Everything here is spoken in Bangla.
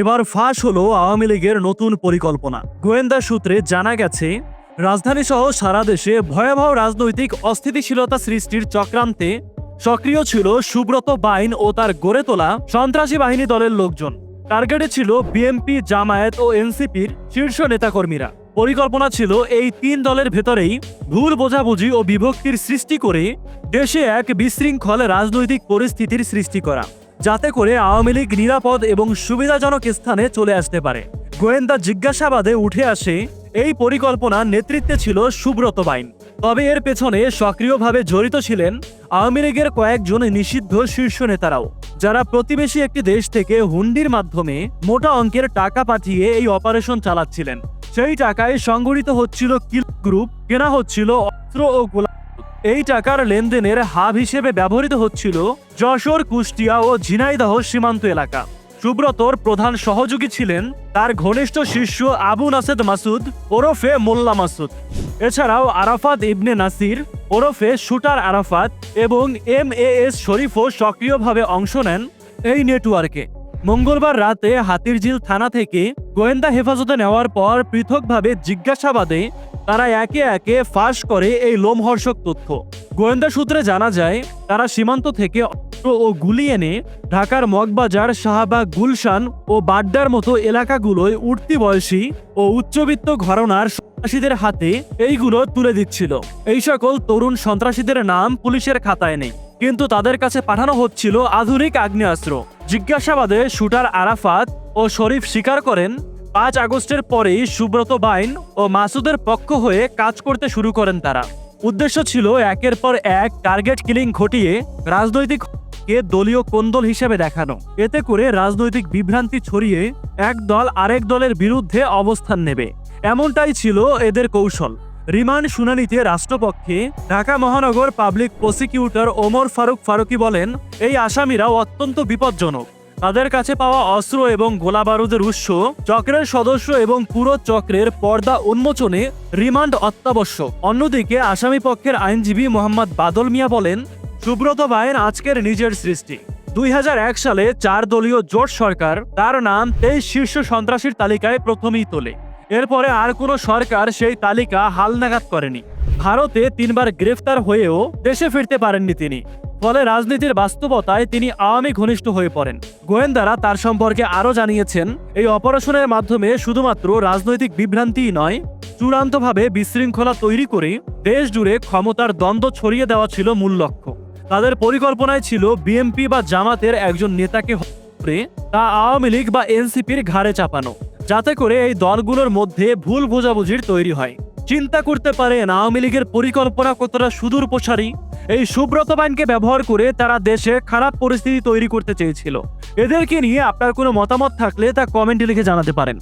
এবার ফাঁস হলো আওয়ামী লীগের নতুন পরিকল্পনা। গোয়েন্দা সূত্রে জানা গেছে রাজধানী সহ সারা দেশে ভয়াবহ রাজনৈতিক অস্থিতিশীলতা সৃষ্টির চক্রান্তে সক্রিয় ছিল সুব্রত বাইন ও তার গড়ে তোলা সন্ত্রাসী বাহিনী দলের লোকজন। টার্গেটে ছিল বিএমপি জামায়াত ও এনসিপির শীর্ষ নেতাকর্মীরা। পরিকল্পনা ছিল এই তিন দলের ভেতরেই ভুল বোঝাবুঝি ও বিভক্তির সৃষ্টি করে দেশে এক বিশৃঙ্খল রাজনৈতিক পরিস্থিতির সৃষ্টি করা। যাতে করে আওয়ামী লীগ নিরাপদ এবং সুবিধাজনক স্থানে চলে আসতে পারে। গোয়েন্দা জিজ্ঞাসাবাদে উঠে আসে, এই পরিকল্পনার নেতৃত্বে ছিল সুব্রত বাইন। তবে এর পেছনে সক্রিয়ভাবে জড়িত ছিলেন আওয়ামী লীগের কয়েকজন নিষিদ্ধ শীর্ষ নেতারাও, যারা প্রতিবেশী একটি দেশ থেকে হুন্ডির মাধ্যমে মোটা অঙ্কের টাকা পাঠিয়ে এই অপারেশন চালাচ্ছিলেন। সেই টাকায় সংগঠিত হচ্ছিল কিল গ্রুপ, কেনা হচ্ছিল অস্ত্র ও গোলা এই টাকার লেনদেনের হাব হিসেবে ব্যবহৃত হচ্ছিল যশোর, কুষ্টিয়া ও ঝিনাইদহ সীমান্ত এলাকা। সুব্রতর প্রধান সহযোগী ছিলেন তার ঘনিষ্ঠ শিষ্য আবু নাসেদ মাসুদ, ওরফে মোল্লা মাসুদ। এছাড়াও আরাফাত ইবনে নাসির, ওরফে শুটার আরাফাত এবং এম এ এস শরীফও সক্রিয়ভাবে অংশ নেন এই নেটওয়ার্কে। মঙ্গলবার রাতে হাতিরঝিল থানা থেকে গোয়েন্দা হেফাজতে নেওয়ার পর পৃথকভাবে জিজ্ঞাসাবাদে তারা একে একে ফাঁস করে এই লোমহর্ষক তথ্য। গোয়েন্দা সূত্রে জানা যায়, তারা সীমান্ত থেকে ও গুলি এনে ঢাকার মগবাজার, শাহবাগ, গুলশান ও বাড্ডার মতো এলাকাগুলোয় উঠতি বয়সী ও উচ্চবিত্ত ঘরনার সন্ত্রাসীদের হাতে এইগুলো তুলে দিচ্ছিল। এই সকল তরুণ সন্ত্রাসীদের নাম পুলিশের খাতায় নেই, কিন্তু তাদের কাছে পাঠানো হচ্ছিল আধুনিক আগ্নেয়াস্ত্র। জিজ্ঞাসাবাদে শুটার আরাফাত ও শরীফ স্বীকার করেন, পাঁচ আগস্টের পরেই সুব্রত বাইন ও মাসুদের পক্ষ হয়ে কাজ করতে শুরু করেন তারা। উদ্দেশ্য ছিল একের পর এক টার্গেট কিলিং ঘটিয়ে রাজনৈতিক কে দলীয় কোন্দল হিসেবে দেখানো। এতে করে রাজনৈতিক বিভ্রান্তি ছড়িয়ে এক দল আরেক দলের বিরুদ্ধে অবস্থান নেবে। এমনটাই ছিল এদের কৌশল। রিমান্ড শুনানিতে রাষ্ট্রপক্ষে ঢাকা মহানগর পাবলিক প্রসিকিউটর ওমর ফারুক ফারুকি বলেন, এই আসামিরা অত্যন্ত বিপজ্জনক। তাদের কাছে পাওয়া অস্ত্র এবং গোলা বারুদের উৎস, চক্রের সদস্য এবং পুরো চক্রের পর্দা উন্মোচনে রিমান্ড অত্যাবশ্যক। অন্যদিকে আসামি পক্ষের আইনজীবী মোহাম্মদ বাদল মিয়া বলেন, সুব্রত বাইন আজকের নিজের সৃষ্টি। দুই হাজার এক সালে চার দলীয় জোট সরকার, তার নাম তেইশ শীর্ষ সন্ত্রাসীর তালিকায় প্রথমেই তোলে। এরপরে আর কোনো সরকার সেই তালিকা হালনাগাদ করেনি। ভারতে তিনবার গ্রেফতার হয়েও দেশে ফিরতে পারেননি তিনি। ফলে রাজনীতির বাস্তবতায় তিনি আওয়ামী ঘনিষ্ঠ হয়ে পড়েন। গোয়েন্দারা তার সম্পর্কে আরও জানিয়েছেন, এই অপারেশনের মাধ্যমে শুধুমাত্র রাজনৈতিক বিভ্রান্তিই নয়, চূড়ান্তভাবে বিশৃঙ্খলা তৈরি করে দেশ জুড়ে ক্ষমতার দ্বন্দ্ব ছড়িয়ে দেওয়া ছিল মূল লক্ষ্য। তাদের পরিকল্পনায় ছিল বিএমপি বা জামাতের একজন নেতাকে তা আওয়ামী লীগ বা এনসিপির ঘাড়ে চাপানো। যাতে করে এই দলগুলোর মধ্যে ভুল বোঝাবুঝির তৈরি হয়। চিন্তা করতে পারে আওয়ামী লীগের পরিকল্পনা কতটা সুদূর প্রসারী। এই সুব্রত বাইনকে ব্যবহার করে তারা দেশে খারাপ পরিস্থিতি তৈরি করতে চেয়েছিল। এদেরকে নিয়ে আপনার কোনো মতামত থাকলে তা কমেন্টে লিখে জানাতে পারেন।